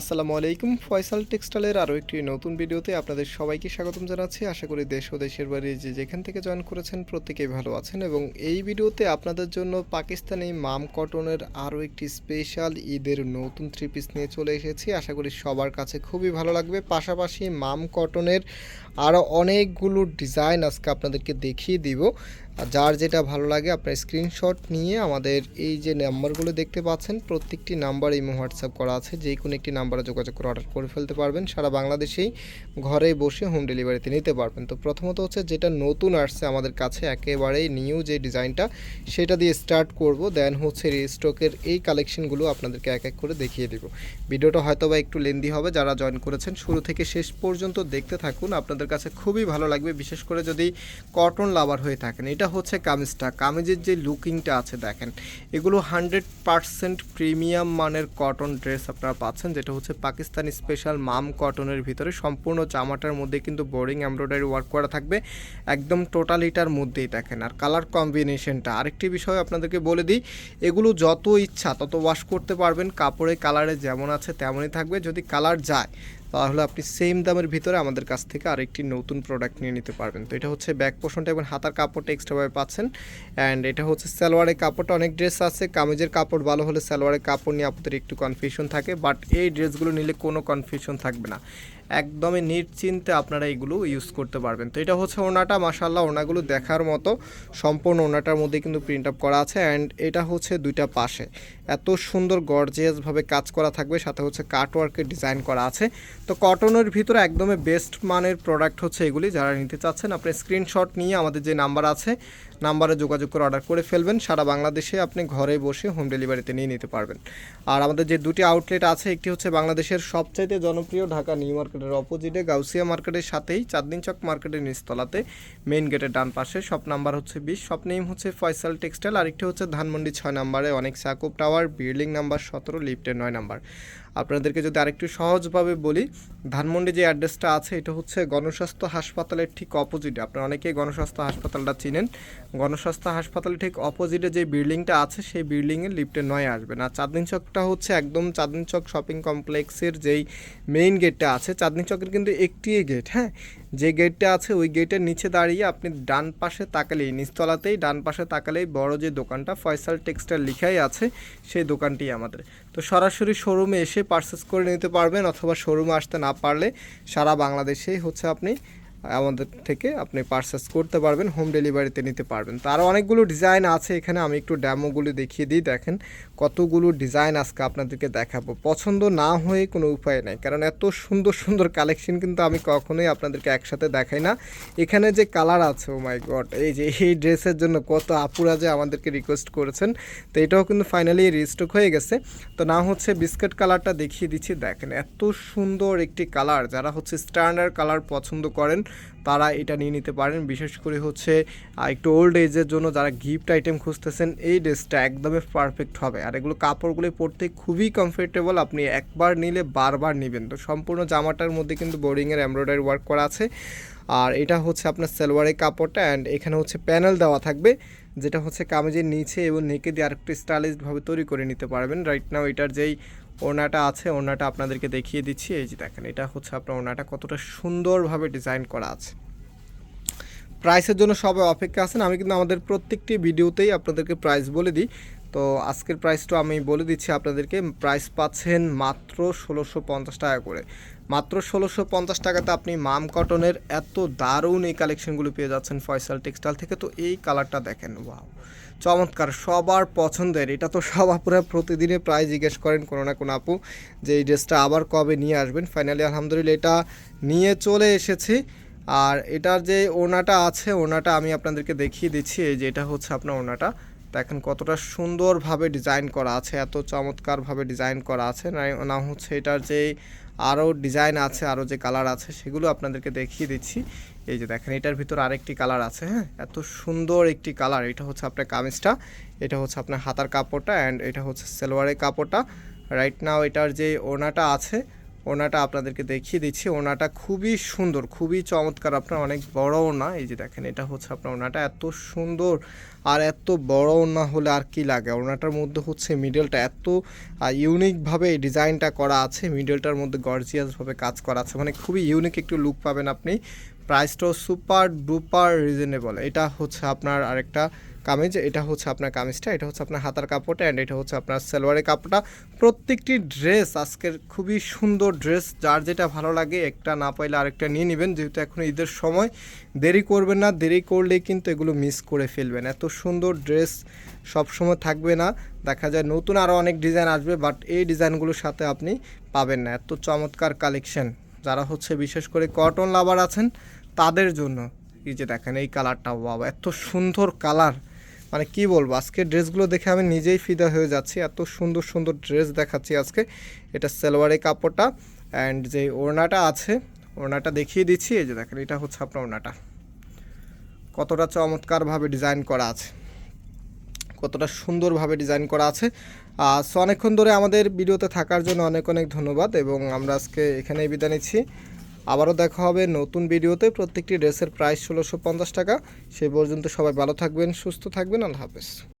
আসসালামু আলাইকুম, ফয়সাল টেক্সটাইলের আরও একটি নতুন ভিডিওতে আপনাদের সবাইকে স্বাগতম জানাচ্ছি। আশা করি দেশ ও দেশের বাড়ি যে যেখান থেকে জয়েন করেছেন প্রত্যেকেই ভালো আছেন এবং এই ভিডিওতে আপনাদের জন্য পাকিস্তানি মাম কটনের আরও একটি স্পেশাল ঈদের নতুন থ্রি পিস নিয়ে চলে এসেছি। আশা করি সবার কাছে খুবই ভালো লাগবে। পাশাপাশি মাম কটনের আরও অনেকগুলো ডিজাইন আজকে আপনাদেরকে দেখিয়ে দিব। আর যার যেটা ভালো লাগে, আপনার স্ক্রিনশট নিয়ে আমাদের এই যে নাম্বারগুলো দেখতে পাচ্ছেন, প্রত্যেকটি নাম্বার ইমো হোয়াটসঅ্যাপ করা আছে। যে কোনো একটি নাম্বারে যোগাযোগ করে অর্ডার করে ফেলতে পারবেন। সারা বাংলাদেশেই ঘরে বসে হোম ডেলিভারিতে নিতে পারবেন। তো প্রথমত হচ্ছে যেটা নতুন আসছে আমাদের কাছে, একেবারেই নিউ যে ডিজাইনটা সেটা দিয়ে স্টার্ট করব। দেন হচ্ছে রিস্টকের এই কালেকশনগুলো আপনাদেরকে এক এক করে দেখিয়ে দিব। ভিডিওটা হয়তো বা একটু লেন্দি হবে, যারা জয়েন করেছেন, শুরু থেকে শেষ পর্যন্ত দেখতে থাকুন। আপনাদের কাছে খুবই ভালো লাগবে, বিশেষ করে যদি কটন লাভার হয়ে থাকেন। এটা হচ্ছে কামিজটা। কামিজের যে লুকিংটা আছে দেখেন, এগুলো হান্ড্রেড পারসেন্ট প্রিমিয়াম মানের কটন ড্রেস আপনারা পাচ্ছেন, যেটা হচ্ছে পাকিস্তানি স্পেশাল মাম কটনের ভিতরে। সম্পূর্ণ জামাটার মধ্যে কিন্তু বোরিং এমব্রয়ডারি ওয়ার্ক করা থাকবে, একদম টোটালিটার মধ্যেই দেখেন। আর কালার কম্বিনেশনটা আরেকটি বিষয় আপনাদেরকে বলে দিই, এগুলো যত ইচ্ছা তত ওয়াশ করতে পারবেন, কাপড়ে কালারে যেমন আছে তেমনই থাকবে। যদি কালার যায় তাহলে আপনি সেম দামের ভিতরে আমাদের কাছ থেকে আরেকটি নতুন প্রোডাক্ট নিয়ে নিতে পারবেন। তো এটা হচ্ছে ব্যাক পোষণটা এবং হাতার কাপড়টা এক্সট্রাভাবে পাচ্ছেন। অ্যান্ড এটা হচ্ছে সালোয়ারের কাপড়টা, অনেক ড্রেস আছে, কামিজের কাপড় ভালো হলে সালোয়ারের কাপড় নিয়ে আপনাদের একটু কনফিউশন থাকে বাট এই ড্রেসগুলো নিলে কোনো কনফিউশন থাকবে না। একদমই নিশ্চিন্তে আপনারা এগুলো ইউজ করতে পারবেন। তো এটা হচ্ছে ওনাটা মাসাল্লাহ ওনাগুলো দেখার মতো সম্পূর্ণ ওনাটার মধ্যে কিন্তু প্রিন্ট আপ করা আছে অ্যান্ড এটা হচ্ছে দুইটা পাশে। এত সুন্দর গর্জিয়াসভাবে কাজ করা থাকবে, সাথে হচ্ছে কাটওয়ার্কের ডিজাইন করা আছে। তো কটনের ভিতরে একদমই বেস্ট মানের প্রোডাক্ট হচ্ছে এগুলি, যারা নিতে চাচ্ছেন, আপনি স্ক্রিনশট নিয়ে আমাদের যে নাম্বার আছে নাম্বারে যোগাযোগ করে অর্ডার করে ফেলবেন। সারা বাংলাদেশে আপনি ঘরে বসে হোম ডেলিভারিতে নিয়ে নিতে পারবেন। আর আমাদের যে দুটি আউটলেট আছে, একটি হচ্ছে বাংলাদেশের সবচাইতে জনপ্রিয় ঢাকা নিউ মার্কেটের অপোজিটে গাউসিয়া মার্কেটের সাথেই চাঁদনি চক মার্কেটের নিচতলাতে মেইন গেটের ডান পাশে। শপ নাম্বার হচ্ছে বিশ শপ নেম হচ্ছে ফয়সাল টেক্সটাইল আরেকটি হচ্ছে ধানমন্ডি ছয় নাম্বারে, অনেক সাকুব টাওয়ার বিল্ডিং নাম্বার সতেরো লিফটের নয় নাম্বার। আপনাদেরকে যদি আরেকটু সহজভাবে বলি, ধানমন্ডি যে অ্যাড্রেসটা আছে, এটা হচ্ছে গণস্বাস্থ্য হাসপাতালের ঠিক অপোজিটে আপনারা অনেকেই গণস্বাস্থ্য হাসপাতালটা চিনেন। গণস্বাস্থ্য হাসপাতালের ঠিক অপোজিটে যে বিল্ডিংটা আছে, সেই বিল্ডিংয়ের লিফটে নয় আসবেন আর চাঁদনি চকটা হচ্ছে একদম চাঁদনি চক শপিং কমপ্লেক্সের যেই মেইন গেটটা আছে চাঁদনি চকের কিন্তু একটি গেট হ্যাঁ? যে গেটটা আছে, ওই গেটের নিচে দাঁড়িয়ে আপনি ডান পাশে তাকালেই, নিচতলাতেই, ডান পাশে তাকালেই বড় যে দোকানটা, ফয়সাল টেক্সটাইল লিখাই আছে, সেই দোকানটি আমাদের। তো সরাসরি শোরুমে এসে পারচেস করে নিতে পারবেন অথবা শোরুমে আসতে না পারলে সারা বাংলাদেশেই হচ্ছে আপনি আমাদের থেকে আপনি পারচেস করতে পারবেন হোম ডেলিভারিতে নিতে পারবেন। তো আরও অনেকগুলো ডিজাইন আছে এখানে, আমি একটু ড্যামোগুলো দেখিয়ে দিই, দেখেন। কতগুলো ডিজাইন আজকে আপনাদেরকে দেখাবো। পছন্দ না হয়ে কোনো উপায় নেই, কারণ এত সুন্দর সুন্দর কালেকশন কিন্তু আমি কখনোই আপনাদেরকে একসাথে দেখাই না। এখানে যে কালার আছে ও মাই গড এই যে, এই ড্রেসের জন্য কত আপুরা যে আমাদেরকে রিকোয়েস্ট করেছেন, তো এটাও কিন্তু ফাইনালি রিস্টক হয়ে গেছে। তো না হচ্ছে বিস্কিট কালারটা দেখিয়ে দিচ্ছি, দেখেন এত সুন্দর একটি কালার যারা হচ্ছে স্ট্যান্ডার্ড কালার পছন্দ করেন তারা এটা নিয়ে নিতে পারেন। বিশেষ করে হচ্ছে একটু ওল্ড এজের জন্য যারা গিফট আইটেম খুঁজতেছেন, এই ড্রেসটা একদমই পারফেক্ট হবে। আর এগুলো কাপড়গুলো পরতে খুবই কমফোর্টেবল আপনি একবার নিলে বারবার নেবেন। তো সম্পূর্ণ জামাটার মধ্যে কিন্তু বোরিংয়ের এমব্রয়ডারি ওয়ার্ক করা আছে। আর এটা হচ্ছে আপনার সালোয়ারের কাপড়টা অ্যান্ড এখানে হচ্ছে প্যানেল দেওয়া থাকবে, যেটা হচ্ছে কামিজের নিচে এবং নেকে দিয়ে আরেকটু স্টাইলিশভাবে তৈরি করে নিতে পারবেন। রাইট নাও এটার যেই ওড়নাটা আছে, ওড়নাটা আপনাদেরকে দেখিয়ে দিচ্ছি। এই যে দেখেন, এটা হচ্ছে আপনার ওড়নাটা কতটা সুন্দরভাবে ডিজাইন করা আছে। প্রাইসের জন্য সবাই অপেক্ষা আছেন। আমি কিন্তু আমাদের প্রত্যেকটি ভিডিওতেই আপনাদেরকে প্রাইস বলে দিই। তো আজকের প্রাইসটা আমি বলে দিচ্ছি আপনাদেরকে। প্রাইস পাচ্ছেন মাত্র ষোলোশো পঞ্চাশ টাকা করে। মাত্র ষোলোশো পঞ্চাশ টাকাতে আপনি মাম কটনের এত দারুণ এই কালেকশনগুলো পেয়ে যাচ্ছেন ফয়সাল টেক্সটাইল থেকে। তো এই কালারটা দেখেন, ওয়াও। চমৎকার, সবার পছন্দের। এটা তো সব আপুরা প্রতিদিনে প্রায় জিজ্ঞেস করেন কোনো না কোনো আপু যে এই ড্রেসটা আবার কবে নিয়ে আসবেন। ফাইনালি আলহামদুলিল্লাহ, এটা নিয়ে চলে এসেছি। আর এটার যে ওনাটা আছে ওনাটা আমি আপনাদেরকে দেখিয়ে দিচ্ছি। এই যে এটা হচ্ছে আপনার ওনাটা দেখেন কতটা সুন্দরভাবে ডিজাইন করা আছে, এত চমৎকারভাবে ডিজাইন করা আছে। না- হচ্ছে এটার যে আরও ডিজাইন আছে, আরও যে কালার আছে, সেগুলো আপনাদেরকে দেখিয়ে দিচ্ছি। এই যে দেখেন, এটার ভিতর আরেকটি কালার আছে হ্যাঁ? এত সুন্দর একটি কালার, এটা হচ্ছে আপনার কামিজটা, এটা হচ্ছে আপনার হাতার কাপড়টা অ্যান্ড এটা হচ্ছে সেলোয়ারের কাপড়টা। রাইট নাও এটার যে ওনাটা আছে ওনাটা আপনাদেরকে দেখিয়ে দিচ্ছি। ওনাটা খুবই সুন্দর, খুবই চমৎকার। আপনার অনেক বড় ওনা। এই যে দেখেন, এটা হচ্ছে আপনার ওনাটা। এত সুন্দর আর এত বড় ওনা হলে আর কি লাগে? ওনাটার মধ্যে হচ্ছে মিডলটা এত ইউনিকভাবে এই ডিজাইনটা করা আছে। মিডলটার মধ্যে গর্জিয়াসভাবে কাজ করা আছে। মানে খুবই ইউনিক একটু লুক পাবেন আপনি। প্রাইসটাও সুপার ডুপার রিজনেবল এটা হচ্ছে আপনার আরেকটা কামিজ, এটা হচ্ছে আপনার কামিজটা, এটা হচ্ছে আপনার হাতার কাপড়টা অ্যান্ড এটা হচ্ছে আপনার সালোয়ারের কাপড়টা। প্রত্যেকটি ড্রেস আজকের খুবই সুন্দর ড্রেস যার যেটা ভালো লাগে একটা না পাইলে আরেকটা নিয়ে নেবেন, যেহেতু এখন ঈদের সময়। দেরি করবেন না, দেরি করলে কিন্তু এগুলো মিস করে ফেলবেন। এত সুন্দর ড্রেস সবসময় থাকবে না, দেখা যায় নতুন আরও অনেক ডিজাইন আসবে বাট এই ডিজাইনগুলোর সাথে আপনি পাবেন না। এত চমৎকার কালেকশন যারা হচ্ছে বিশেষ করে কটন লাভার আছেন, তাদের জন্য। এই যে দেখেন, এই কালারটা বাবা, এত সুন্দর কালার মানে কি বলব, আজকে ড্রেসগুলো দেখে আমি নিজেই ফিদা হয়ে যাচ্ছি। এত সুন্দর সুন্দর ড্রেস দেখাচ্ছি আজকে। এটা সালোয়ারের কাপড়টা অ্যান্ড যে ওড়নাটা আছে, ওড়নাটা দেখিয়ে দিচ্ছি। এই যে দেখেন, এটা হচ্ছে আপনার ওড়নাটা। কতটা চমৎকারভাবে ডিজাইন করা আছে। কতটা সুন্দরভাবে ডিজাইন করা আছে। সো অনেকক্ষণ ধরে আমাদের ভিডিওতে থাকার জন্য অনেক অনেক ধন্যবাদ এবং আমরা আজকে এখানেই বিদায় নিচ্ছি। আবারও দেখা হবে নতুন ভিডিওতে। প্রত্যেকটি ড্রেসের প্রাইস ষোলোশো টাকা। সেই পর্যন্ত সবাই ভালো থাকবেন, সুস্থ থাকবেন। আল্লাহ হাফেজ।